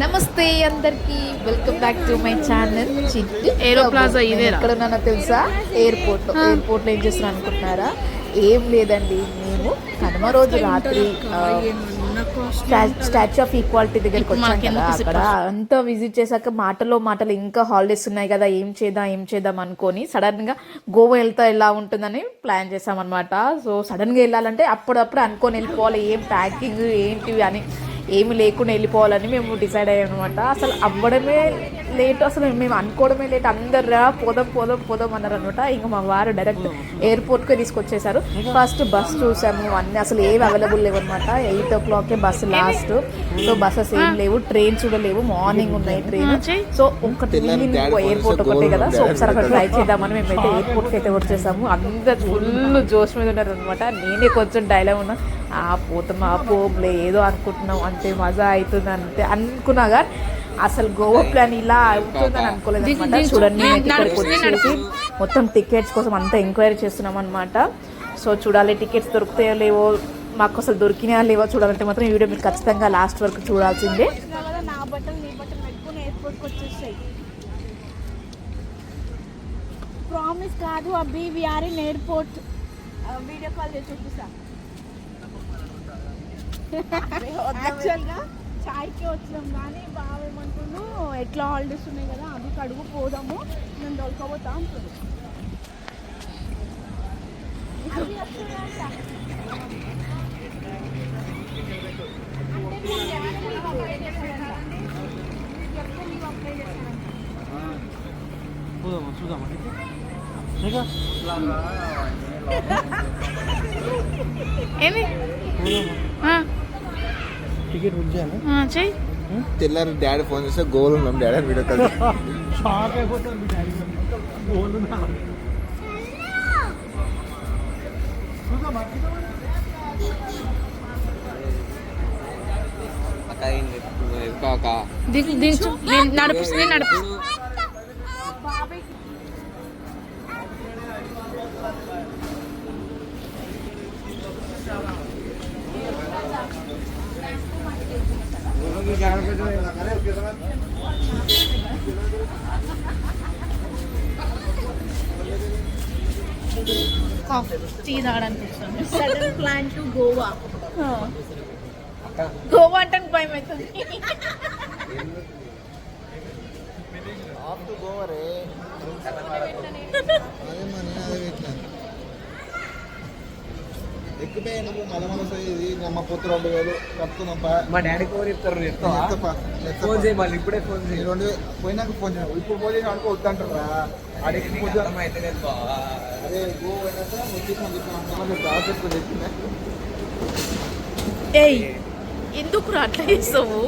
నమస్తే అందరికి. Welcome back to my channel Chittu aero plaza ఉన్నానో తెలుసా? ఎయిర్పోర్ట్ ఎయిర్పోర్ట్లో ఏం చేస్తున్నాను అనుకుంటున్నారా ఏం లేదండి. మేము కనుమ రోజు రాత్రి స్టాచ్యూ ఆఫ్ ఈక్వాలిటీ దగ్గరికి వచ్చాం కదా. అక్కడ అంతా విజిట్ చేశాక మాటలో మాటలు ఇంకా హాలిడేస్ ఉన్నాయి కదా ఏం చేద్దాం ఏం చేద్దాం అనుకొని సడన్గా గోవా వెళ్తా ఎలా ఉంటుందని ప్లాన్ చేసాం అనమాట సో సడన్గా వెళ్ళాలంటే అప్పుడప్పుడు అనుకొని వెళ్ళిపోవాలి. ఏం ప్యాకింగ్ ఏంటివి అని ఏమి లేకుండా వెళ్ళిపోవాలని మేము డిసైడ్ అయ్యాం అనమాట అసలు అవ్వడమే లేట్ అసలు మేము అనుకోవడమే లేట్. అందరు రా పోదాం పోదాం పోదాం అన్నారు అనమాట. ఇంకా మా వారు డైరెక్ట్ ఎయిర్పోర్ట్కే తీసుకొచ్చేసారు. ఫస్ట్ బస్ చూసాము. అన్ని అసలు ఏవి అవైలబుల్ లేవు అనమాట ఎయిట్ ఓ క్లాక్కే బస్సు లాస్ట్ సో బస్సెస్ ఏం లేవు. ట్రైన్స్ కూడా లేవు. మార్నింగ్ ఉన్నాయి ట్రైన్. సో ఒకటి వెళ్ళింది ఎయిర్పోర్ట్ ఒకటే కదా. సో ఒకసారి అక్కడ ట్రై చేద్దామని మేమైతే ఎయిర్పోర్ట్కి అయితే వచ్చేసాము. అందరు ఫుల్ జోష్ మీద ఉన్నారు అనమాట. నేనే కొంచెం డైలాగ్ ఉన్నా. ఆ పోతాం ఆ పోబ్లే ఏదో అనుకుంటున్నాం. అంతే మజా అవుతుంది అంతే అనుకున్నాగా అసలు గోవా ప్లాన్ ఇలా అవుతుందని అనుకోలేదు అనమాట చూడండి ఇక్కడికి వచ్చేసి మొత్తం టికెట్స్ కోసం అంతా ఎంక్వైరీ చేస్తున్నాం అనమాట సో చూడాలి టికెట్స్ దొరుకుతాయో లేవో మాకు అసలు దొరికినాయా లేవో చూడాలంటే మాత్రం ఈ వీడియో మీరు ఖచ్చితంగా లాస్ట్ వరకు చూడాల్సిందే. కదా నా బట్టలు నీ బట్టలు పెట్టుకుని ఎయిర్పోర్ట్కి వచ్చేసాయి ప్రామిస్ కాదు అబ్బి we are in airport video call చేసి చూపిస్తా. యాక్చువల్గా చాయ్కి వచ్చినాం కానీ బాగా ఏమంటుండు ఎట్లా హాలిడేస్ ఉన్నాయి కదా అవి కడుగు పోదాము నేను దొరకబోతా లీవ్ అప్లై చేస్తారంట. ఏమి? టికెట్ బుక్ చేయాలి? చెయ్యి. తెల్లారి డాడీ ఫోన్ చేస్తే గోల్ ఉన్నాం. డాడీ వీడియో కాల్ షాక్ అయిపోతాను మీ డాడీ బోలునా దిగు దిగు టీ తాగడానికి వస్తాను. Sudden plan to Goa Goa అంటే భయం అవుతుంది ఇది? రెండు వేలు. మా డాడీ ఫోన్ చెప్తారు. ఫోన్ చేయి మళ్ళీ ఇప్పుడే ఫోన్ చేయి. రెండు పోయినాక ఫోన్ చేయాలి ఇప్పుడు ఫోన్ చేసి అనుకో వద్దంటారా? అడిగి పూజ అదే గో పోయినాక వచ్చేసాను చెప్పాను జాబ్ పెట్టుకొని చెప్పిందే ఏయ్ ఎందుకు అట్లా చేస్తావు?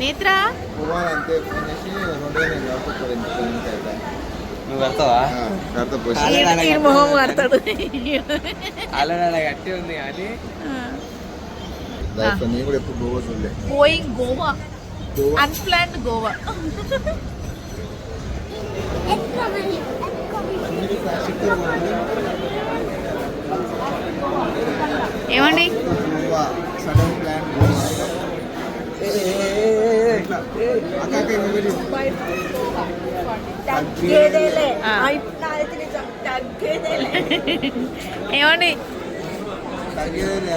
నేత్రా? గోవా అంతే ఫోన్ చేసి రెండు వేలు నువ్వు ఈ మొహం అలా గట్టి ఉంది కానీ. గోయింగ్ గోవా గోవా. అన్ప్లాన్డ్ గోవా. ఏమండి? ఏమండి తగ్గేదే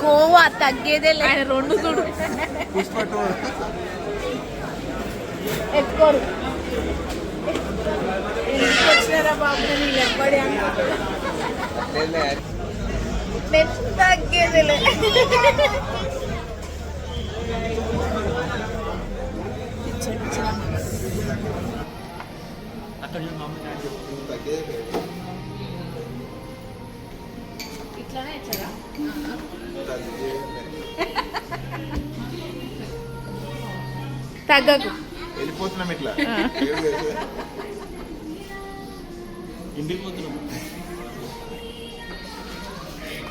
గోవా తగ్గేదే ఆయన రెండు చూడు పుష్ప టూ ఎత్తుకోరు ఇంటికి వచ్చినారా బాబు నేను ఎవ్వడే అనుకుంటున్నా ఇట్లానే ఇచ్చారా? తగ్గకు. వెళ్ళిపోతున్నాం ఇట్లా. ఇంటికి పోతున్నాం.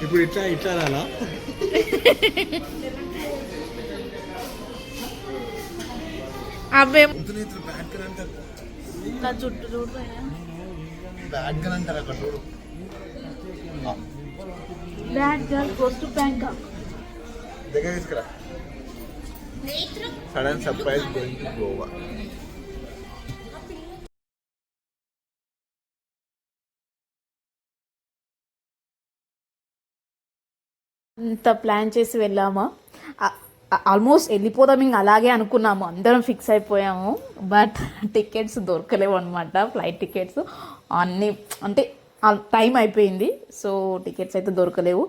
ఇప్పుడు ఇట్లా ఇట్లా రాలా? అబ్బే బ్యాడ్ గన్ అంటారు నా చుట్టూ చూడు బ్యాడ్ గన్ అంటారు అక్కడ చూడు. Bad girl goes to Bangkok దగ్గర తీసుకురా. Sudden surprise going to Goa. అంత ప్లాన్ చేసి వెళ్ళామా? ఆల్మోస్ట్ వెళ్ళిపోదాం ఇంక అలాగే అనుకున్నాము. అందరం ఫిక్స్ అయిపోయాము. బట్ టికెట్స్ దొరకలేవు అనమాట ఫ్లైట్ టికెట్స్ అన్నీ అంటే టైం అయిపోయింది. సో టికెట్స్ అయితే దొరకలేవు.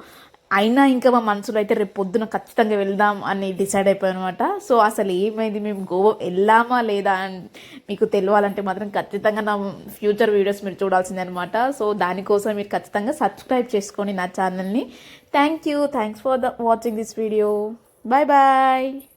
అయినా ఇంకా మా మనసులో అయితే రేపు పొద్దున ఖచ్చితంగా వెళ్దాం అని డిసైడ్ అయిపోయాను అనమాట సో అసలు ఏమైంది? మేము గోవా వెళ్ళామా లేదా అని మీకు తెలియాలంటే మాత్రం ఖచ్చితంగా నా ఫ్యూచర్ వీడియోస్ మీరు చూడాల్సిందే అనమాట సో దానికోసం మీరు ఖచ్చితంగా సబ్స్క్రైబ్ చేసుకోండి నా ఛానల్ని thank you thanks for the watching this video Bye bye.